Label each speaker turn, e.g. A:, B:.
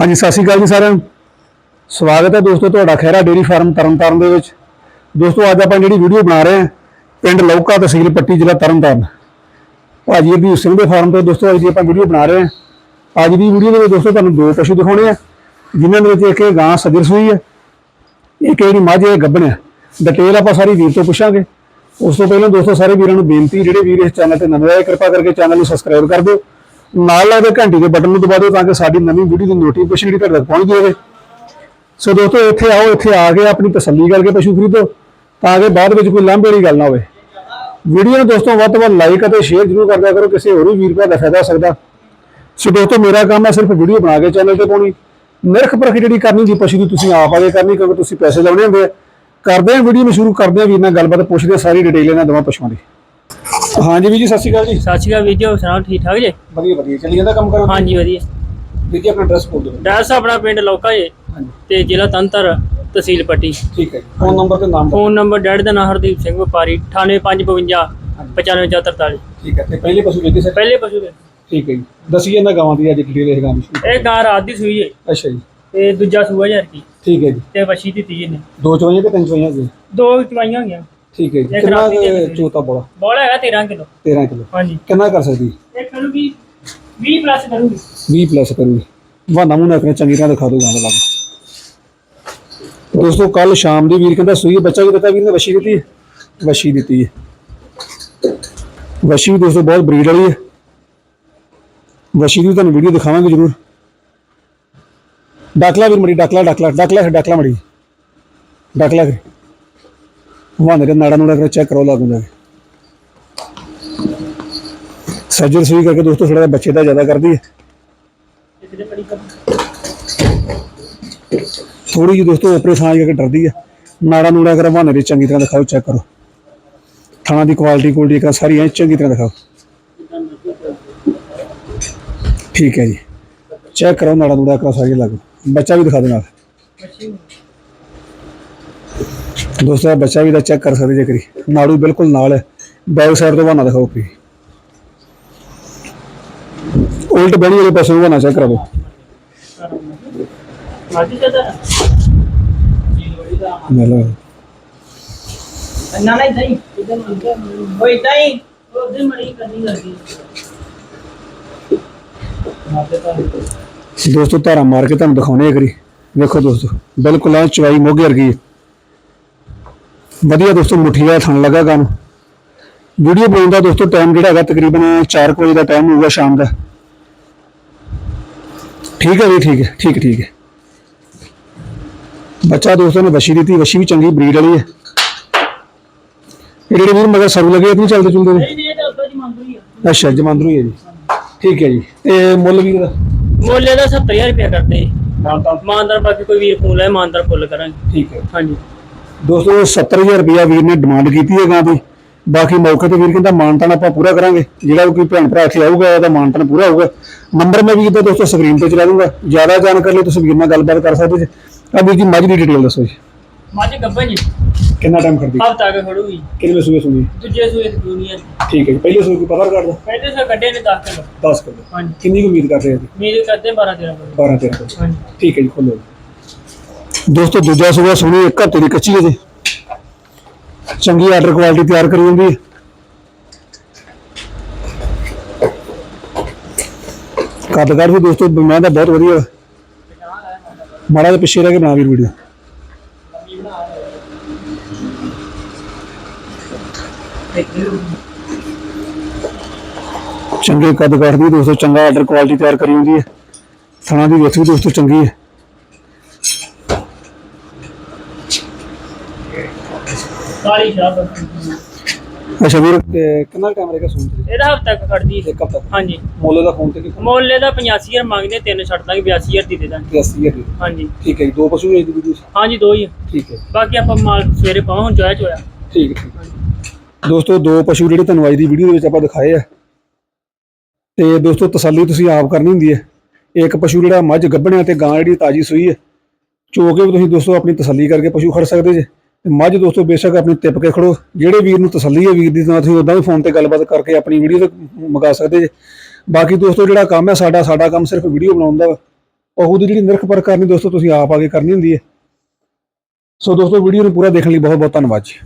A: ਹਾਂਜੀ, ਸਤਿ ਸ਼੍ਰੀ ਅਕਾਲ ਜੀ ਸਾਰਿਆਂ ਨੂੰ। ਸਵਾਗਤ ਹੈ ਦੋਸਤੋ ਤੁਹਾਡਾ ਖੈਰਾ ਡੇਰੀ ਫਾਰਮ ਤਰਨਤਾਰਨ ਦੇ ਵਿੱਚ। ਦੋਸਤੋ, ਅੱਜ ਆਪਾਂ ਜਿਹੜੀ ਵੀਡੀਓ ਬਣਾ ਰਹੇ ਹਾਂ, ਪਿੰਡ ਲੌਕਾ ਤਹਿਸੀਲ ਪੱਟੀ ਜ਼ਿਲ੍ਹਾ ਤਰਨਤਾਰਨ। ਭਾਜੀ ਦੀ ਸਿੰਘ ਦੇ ਫਾਰਮ ਤੋਂ ਦੋਸਤੋ, ਅੱਜ ਦੀ ਆਪਾਂ ਵੀਡੀਓ ਬਣਾ ਰਹੇ ਹਾਂ। ਅੱਜ ਦੀ ਵੀਡੀਓ ਦੇ ਵਿੱਚ ਦੋਸਤੋ, ਤੁਹਾਨੂੰ ਦੋ ਪਸ਼ੂ ਦਿਖਾਉਣੇ ਆ, ਜਿਨ੍ਹਾਂ ਦੇ ਵਿੱਚ ਇੱਕ ਇਹ ਗਾਂ ਸੱਜਰ ਸੂਈ ਹੈ, ਇੱਕ ਜਿਹੜੀ ਮੱਝ ਹੈ ਗੱਭਣ ਹੈ। ਡਿਟੇਲ ਆਪਾਂ ਸਾਰੀ ਵੀਰ ਤੋਂ ਪੁੱਛਾਂਗੇ। ਉਸ ਤੋਂ ਪਹਿਲਾਂ ਦੋਸਤੋ, ਸਾਰੇ ਵੀਰਾਂ ਨੂੰ ਬੇਨਤੀ, ਜਿਹੜੇ ਵੀਰ ਇਸ ਚੈਨਲ ਤੇ ਨਵੇਂ ਆਏ, ਕਿਰਪਾ ਕਰਕੇ ਚੈਨਲ ਨੂੰ ਸਬਸਕ੍ਰਾਈਬ ਕਰ ਦਿਓ। ਨਾਲ ਲੱਗਦੇ ਘੰਟੀ ਦੇ ਬਟਨ ਨੂੰ ਦਬਾ ਦਿਓ ਤਾਂ ਕਿ ਸਾਡੀ ਨਵੀਂ ਵੀਡੀਓ ਦੀ ਨੋਟੀਫਿਕੇਸ਼ਨ ਜਿਹੜੀ ਤੁਹਾਡੇ ਤੱਕ ਪਹੁੰਚ ਜਾਵੇ। ਸੋ ਦੋਸਤੋ, ਇੱਥੇ ਆਓ, ਇੱਥੇ ਆ ਕੇ ਆਪਣੀ ਤਸੱਲੀ ਕਰਕੇ ਪਸ਼ੂ ਖਰੀਦੋ ਤਾਂ ਕਿ ਬਾਅਦ ਵਿੱਚ ਕੋਈ ਲਾਂਭੇ ਵਾਲੀ ਗੱਲ ਨਾ ਹੋਵੇ। ਵੀਡੀਓ ਨੂੰ ਦੋਸਤੋ, ਵੱਧ ਤੋਂ ਵੱਧ ਲਾਈਕ ਅਤੇ ਸ਼ੇਅਰ ਜ਼ਰੂਰ ਕਰਦਿਆ ਕਰੋ, ਕਿਸੇ ਹੋਰ ਵੀ ਵੀਰ ਭਰਾ ਦਾ ਫਾਇਦਾ ਹੋ ਸਕਦਾ। ਸੋ ਦੋਸਤੋ, ਮੇਰਾ ਕੰਮ ਹੈ ਸਿਰਫ ਵੀਡੀਓ ਬਣਾ ਕੇ ਚੈਨਲ ਤੇ ਪਾਉਣੀ। ਨਿਰਖ ਪਰਖ ਜਿਹੜੀ ਕਰਨੀ ਦੀ ਪਸ਼ੂ ਦੀ ਤੁਸੀਂ ਆਪ ਆਗੇ ਕਰਨੀ, ਕਿਉਂਕਿ ਤੁਸੀਂ ਪੈਸੇ ਲਾਉਣੇ ਹੁੰਦੇ ਆ। ਕਰਦੇ ਆ ਵੀਡੀਓ ਨੂੰ ਸ਼ੁਰੂ, ਕਰਦੇ ਆ ਵੀਰ ਨਾਲ ਗੱਲਬਾਤ, ਪੁੱਛਦੇ ਆ ਸਾਰੀ ਡਿਟੇਲ ਇਹਨਾਂ ਦੋਵਾਂ ਪਸ਼ੂਆਂ ਦੀ। ਹਾਂਜੀ ਵੀਰ ਜੀ ਸਤਿ ਸ਼੍ਰੀ ਅਕਾਲ ਜੀ।
B: ਸਤਿ ਸ਼੍ਰੀ ਅਕਾਲ ਵੀਰ ਜੀ ਹੋਰ ਸੁਣਾਓ ਠੀਕ ਠਾਕ ਜੀ?
A: ਵਧੀਆ ਵਧੀਆ। ਚੱਲੀ ਜਾਂਦਾ ਕੰਮ ਕਰੋ
B: ਹਾਂਜੀ ਵਧੀਆ।
A: ਵੀਰ ਜੀ ਆਪਣਾ ਐਡਰੈਸ ਬੋਲ ਦਿਓ।
B: ਡਰੈਸ ਆਪਣਾ ਪਿੰਡ ਲੌਕਾ ਜੀ ਤੇ ਜ਼ਿਲ੍ਹਾ ਤੰਤਰ ਤਹਿਸੀਲ ਪੱਟੀ।
A: ਠੀਕ ਹੈ ਫੋਨ ਨੰਬਰ ਤੇ ਨਾਮ
B: ਫੋਨ ਨੰਬਰ ਡੈਡ ਦਾ ਨਾਮ ਹਰਦੀਪ ਸਿੰਘ ਵਪਾਰੀ 98552 95443
A: ਠੀਕ ਹੈ ਤੇ ਪਹਿਲੇ ਪਸ਼ੂ ਵੇਚੇ ਸਰ?
B: ਪਹਿਲੇ ਪਸ਼ੂ ਦੇ
A: ਠੀਕ ਹੈ ਜੀ। ਦਸੀਏ ਨਾ ਗਾਵਾਂ ਦੀ ਅੱਜ ਡਿਟੇਲ ਇਹ ਗਾਂ ਦੀ
B: ਇਹ ਗਾਂ ਰਾਤ ਦੀ ਸੂਈ ਹੈ
A: ਅੱਛਾ ਜੀ।
B: ਤੇ ਦੂਜਾ ਸੂਆ ਯਾਰ ਕੀ।
A: ਠੀਕ ਹੈ ਜੀ।
B: ਤੇ ਵਛੀ ਦਿੱਤੀ ਜੀ ਨੇ
A: ਦੋ ਚਵਾਈਆਂ ਕਿ ਤਿੰਨ ਚਵਾਈਆਂ ਜੀ
B: ਦੋ ਚਵਾਈਆਂ ਹੋਈਆਂ।
A: ਠੀਕ ਹੈ ਜੀ। ਕਿੰਨਾ ਚੋਤਾ ਬੋਲਾ?
B: ਬੋਲਾ ਹੈਗਾ 13 ਕਿਲੋ।
A: 13 ਕਿਲੋ।
B: ਹਾਂਜੀ।
A: ਕਿੰਨਾ ਕਰ ਸਕਦੀ?
B: ਇਹ ਕਰੂਗੀ 20 ਪਲੱਸ ਕਰੂਗੀ।
A: 20 ਪਲੱਸ ਕਰੂਗੀ। ਬਹਾਨਾ ਮੂੰਹ ਨਾ ਕਰੇ ਚੰਗੀ ਤਰ੍ਹਾਂ ਦਿਖਾ ਦੂਗਾ ਲੱਗ ਦੋਸਤੋ ਕੱਲ ਸ਼ਾਮ ਦੀ ਵੀਰ ਕਹਿੰਦਾ ਸੂਈ ਬੱਚਾ ਵੀ ਦਿੱਤਾ ਵੀਰ ਨੇ ਵਸ਼ੀ ਦਿੱਤੀ ਵਸ਼ੀ ਦਿੱਤੀ ਹੈ। ਵਸ਼ੀ ਵੀ ਦੋਸਤੋ ਬਹੁਤ ਬਰੀਡ ਵਾਲੀ ਹੈ। ਵਸ਼ੀ ਦੀ ਤੁਹਾਨੂੰ ਵੀਡੀਓ ਦਿਖਾਵਾਂਗੇ ਜ਼ਰੂਰ। ਡਾਕਲਾ ਵੀਰ ਮੜੀ ਡਾਕਲਾ ਡਾਕਲਾ ਡਾਕਲਾ ਡਾਕਲਾ ਮੜੀ। ਡਾਕਲਾ ਫਿਰ ਵਾਂਦੇ ਨਾੜਾ ਨੂੜਾ ਕਰ ਚੈੱਕ ਕਰੋ ਲਾਗੂ ਜਾ ਕੇ ਸੱਜਰ ਸੂਈ ਕਰਕੇ ਦੋਸਤੋ ਥੋੜਾ ਜਿਹਾ ਬੱਚੇ ਦਾ ਜ਼ਿਆਦਾ ਕਰਦੀ ਹੈ।
B: ਇੱਕ ਦੇ ਬੜੀ ਕਰ
A: ਥੋੜੀ ਜਿਹੀ ਦੋਸਤੋ ਉਪਰੇ ਸਾਂਝ ਕਰਕੇ ਡਰਦੀ ਹੈ। ਨਾੜਾ ਨੂੜਾ ਕਰ ਬਹਾਨੇ ਚੰਗੀ ਤਰ੍ਹਾਂ ਦਿਖਾਓ ਚੈੱਕ ਕਰੋ। ਥਾਣਾ ਦੀ ਕੁਆਲਿਟੀ ਕੁਆਲਿਟੀ ਕਰ ਸਾਰੀ ਐ ਚੰਗੀ ਤਰ੍ਹਾਂ ਦਿਖਾਓ। ਠੀਕ ਹੈ ਜੀ। ਚੈੱਕ ਕਰੋ, ਨਾੜਾ ਨੂੜਾ ਕਰ ਸਾਰੀ ਲੱਗੋ ਬੱਚਾ ਵੀ ਦਿਖਾ ਦੇ ਨਾਲ। ਦੋਸਤੋ ਇਹ ਬੱਚਾ ਵੀ ਦਾ ਚੈੱਕ ਕਰ ਸਕਦੇ ਜੇ ਕਰੀ। ਨਾੜੂ ਬਿਲਕੁਲ ਨਾਲ ਹੈ। ਬੈਕ ਸਾਈਡ ਤੋਂ ਬਹਾਨਾ ਦਿਖਾਓ ਪੀ ਉਲਟ ਬਣੀ ਵਾਲੇ ਪਾਸੇ ਬਹਾਨਾ ਚੈੱਕ ਕਰੋ
B: ਮਾਜੀ ਜਦਾ
A: ਮਿਲੋ
B: ਨਾ ਨਾ ਇਦਾਂ ਹੀ ਇਦਾਂ ਉਹ ਇਦਾਂ ਹੀ ਉਹਦੇ ਮੜੀ ਕਰਨੀ ਕਰਦੀ ਮਾਤੇ ਤਾਂ
A: ਦੋਸਤੋ ਧਾਰਾ ਮਾਰ ਕੇ ਤੁਹਾਨੂੰ ਦਿਖਾਉਣੇ ਕਰੀ ਵੇਖੋ ਦੋਸਤੋ ਬਿਲਕੁਲ ਆ ਚਵਾਈ ਮੋਗੇ ਵਰਗੀ। ਹੈ ਵਧੀਆ ਦੋਸਤੋ ਮੁੱਠੀ ਦਾ ਥਣ ਲੱਗਾ ਨੂੰ ਵੀਡੀਓ ਬਣਾਉਣ ਦਾ ਦੋਸਤੋ ਟਾਈਮ ਜਿਹੜਾ ਹੈਗਾ ਤਕਰੀਬਨ 4 ਵਜੇ ਦਾ ਟਾਈਮ ਹੋਊਗਾ ਸ਼ਾਮ ਦਾ। ਠੀਕ ਹੈ ਜੀ ਠੀਕ ਹੈ ਠੀਕ ਠੀਕ ਹੈ। ਬੱਚਾ ਦੋਸਤੋ ਨੇ ਵਸ਼ੀ ਦਿੱਤੀ ਵਸ਼ੀ ਵੀ ਚੰਗੀ ਬਰੀਡ ਵਾਲੀ ਹੈ। ਜਿਹੜੇ ਵੀਰ ਮਗਰ ਸਰੂ ਲੱਗੇ ਇਤਨੀ ਚੱਲਦੇ ਚੁਲਦੇ ਨੇ?
B: ਨਹੀਂ ਨਹੀਂ
A: ਅੱਛਾ ਜਮਾਂਦਰੂ ਹੀ ਹੈ ਜੀ। ਠੀਕ ਹੈ ਜੀ। ਤੇ ਮੁੱਲ ਵੀਰ ਦਾ
B: ਮੁੱਲ ਇਹਦਾ 70000 ਰੁਪਇਆ ਕਰਦੇ। ਮਾਨਦਾਰ ਬਾਕੀ ਕੋਈ ਵੀਰ ਫੋਨ ਲੈ ਮਾਨਦਾਰ ਫੁੱਲ ਕਰਾਂਗੇ।
A: ਠੀਕ ਹੈ।
B: ਹਾਂਜੀ।
A: ਦੋਸਤੋ 70000 ਰੁਪਇਆ ਵੀਰ ਨੇ ਡਿਮਾਂਡ ਕੀਤੀ ਹੈ ਗਾਂ ਦੀ। ਬਾਕੀ ਮੌਕੇ ਤੇ ਵੀਰ ਕਹਿੰਦਾ ਮਾਨਤਾਨ ਆਪਾਂ ਪੂਰਾ ਕਰਾਂਗੇ। ਜਿਹੜਾ ਵੀ ਕੋਈ ਭੈਣ ਭਰਾ ਇੱਥੇ ਆਊਗਾ ਉਹਦਾ ਮਾਨਤਾਨ ਪੂਰਾ ਹੋਊਗਾ। ਨੰਬਰ ਮੈਂ ਵੀਰ ਦਾ ਦੋਸਤੋ ਸਕਰੀਨ ਤੇ ਚਲਾ ਦੂੰਗਾ। ਜ਼ਿਆਦਾ ਜਾਣਕਾਰੀ ਲਈ ਤੁਸੀਂ ਵੀਰ ਨਾਲ ਗੱਲਬਾਤ ਕਰ ਸਕਦੇ ਜੀ। ਆ ਵੀਰ ਜੀ ਮੱਝ ਦੀ ਡਿਟੇਲ ਦੱਸੋ ਜੀ।
B: ਮੱਝ ਗੱਭਣ ਜੀ।
A: ਕਿੰਨਾ ਟਾਈਮ ਖੜਦੀ?
B: ਹਫਤਾ ਕੇ ਖੜੂਗੀ
A: ਕਿੰਨੇ ਸੂਏ ਸੂਈ?
B: ਦੂਜੇ ਸੂਏ ਦੁਨੀਆ
A: ਠੀਕ ਹੈ ਜੀ ਪਹਿਲੇ ਸੂਏ ਕੋਈ ਪਤਾ ਕਰਦਾ
B: ਪਹਿਲੇ ਸਾ ਕੱਢੇ ਨੇ 10 ਕਿਲੋ।
A: 10 ਕਿਲੋ।
B: ਹਾਂਜੀ।
A: ਕਿੰਨੀ ਉਮੀਦ ਕਰ ਰਹੇ ਹੋ ਜੀ?
B: ਮੇਰੇ ਕਰਦੇ 12 13 ਕਿਲੋ।
A: 12 13 ਕਿਲੋ।
B: ਹਾਂਜੀ।
A: ਠੀਕ ਹੈ ਜੀ ਖੋਲੋ ਦੋਸਤੋ, ਦੂਜਾ ਸੂਆ ਸੋਹਣੀ ਇੱਕ ਹਫ਼ਤੇ ਦੀ ਕੱਚੀ ਹੈ ਜੀ। ਚੰਗੀ ਆਰਡਰ ਕੁਆਲਿਟੀ ਤਿਆਰ ਕਰੀ ਜਾਂਦੀ ਹੈ। ਕੱਦਕਾਰ ਵੀ ਦੋਸਤੋ, ਮੈਂ ਤਾਂ ਬਹੁਤ ਵਧੀਆ। ਮਾੜਾ ਜਿਹਾ ਪਿੱਛੇ ਰਹਿ ਕੇ ਬਣਾ ਵੀਰ ਵੀਡੀਓ ਚੰਗੇ ਕੱਦ ਦੀ ਦੋਸਤੋ, ਚੰਗਾ ਆਰਡਰ ਕੁਆਲਿਟੀ ਤਿਆਰ ਕਰੀ ਹੁੰਦੀ ਹੈ। ਥਣਾ ਦੀ ਵੇਖ ਵੀ ਦੋਸਤੋ ਚੰਗੀ ਹੈ।
B: ਕਾਲੀ ਸ਼ਾਹ
A: ਅੱਛਾ ਵੀਰ ਤੇ ਕਿੰਨਾ ਟਾਈਮ ਰਹੇਗਾ ਸੂਣ ਤੇ?
B: ਇਹਦਾ ਹਫਤਾ ਕੁ ਖੜਦੀ ਹੈ
A: ਇੱਕ ਹਫ਼ਤਾ।
B: ਹਾਂਜੀ।
A: ਮੁੱਲ ਦਾ ਫੋਨ ਤੇ ਕਿ?
B: ਮੁੱਲ ਇਹਦਾ 85000 ਮੰਗਦੇ ਤਿੰਨ ਛੱਡ ਦਾਂਗੇ 82000 ਦੀ ਦੇ ਦਾਂਗੇ।
A: 80000 ਦੀ
B: ਹਾਂਜੀ।
A: ਠੀਕ ਹੈ ਜੀ ਦੋ ਪਸ਼ੂ ਹੈ ਦੀ ਵੀਡੀਓ
B: ਹਾਂਜੀ ਦੋ ਹੀ ਆ।
A: ਠੀਕ ਹੈ।
B: ਬਾਕੀ ਆਪਾਂ ਮਾਲ ਸਵੇਰੇ ਪਹੁੰਚ ਜਾਇਆ ਚੋਇਆ
A: ਠੀਕ ਹੈ ਠੀਕ ਹੈ। ਦੋਸਤੋ ਦੋ ਪਸ਼ੂ ਜਿਹੜੇ ਤੁਹਾਨੂੰ ਅੱਜ ਦੀ ਵੀਡੀਓ ਦੇ ਵਿੱਚ ਆਪਾਂ ਦਿਖਾਏ ਆ। ਤੇ ਦੋਸਤੋ ਤਸੱਲੀ ਤੁਸੀਂ ਆਪ ਕਰਨੀ ਹੁੰਦੀ ਹੈ। ਇੱਕ ਪਸ਼ੂ ਜਿਹੜਾ ਮੱਝ ਗੱਭਣਿਆ ਤੇ ਗਾਂ ਜਿਹੜੀ ਤਾਜੀ ਸੂਈ ਹੈ ਚੋ ਕੇ ਵੀ ਤੁਸੀਂ ਦੋਸਤੋ ਆਪਣੀ ਤਸੱਲੀ ਕਰਕੇ ਪਸ਼ੂ ਖੜ ਸਕਦੇ ਜੇ। ਮੱਝ ਦੋਸਤੋ, ਬੇਸ਼ੱਕ ਆਪਣੀ ਟਿਪ ਕੇ ਖੜੋ। ਜਿਹੜੇ ਵੀਰ ਨੂੰ ਤਸੱਲੀ ਹੈ, ਵੀਰ ਦੀ ਤਾਂ ਤੁਸੀਂ ਉਦਾਂ ਵੀ ਫੋਨ ਤੇ ਗੱਲਬਾਤ ਕਰਕੇ ਆਪਣੀ ਵੀਡੀਓ ਤੇ ਮੰਗਾ ਸਕਦੇ ਜੇ। ਬਾਕੀ ਦੋਸਤੋ, ਜਿਹੜਾ ਕੰਮ ਹੈ, ਸਾਡਾ ਸਾਡਾ ਕੰਮ ਸਿਰਫ ਵੀਡੀਓ ਬਣਾਉਣ ਦਾ ਉਹਦੀ ਜਿਹੜੀ ਨਿਰਖ ਪਰ ਕਰਨੀ ਦੋਸਤੋ, ਤੁਸੀਂ ਆਪ ਆ ਕੇ ਕਰਨੀ ਹੁੰਦੀ ਹੈ। ਸੋ ਦੋਸਤੋ ਵੀਡੀਓ ਨੂੰ ਪੂਰਾ ਦੇਖਣ ਲਈ ਬਹੁਤ ਬਹੁਤ ਧੰਨਵਾਦ ਜੀ।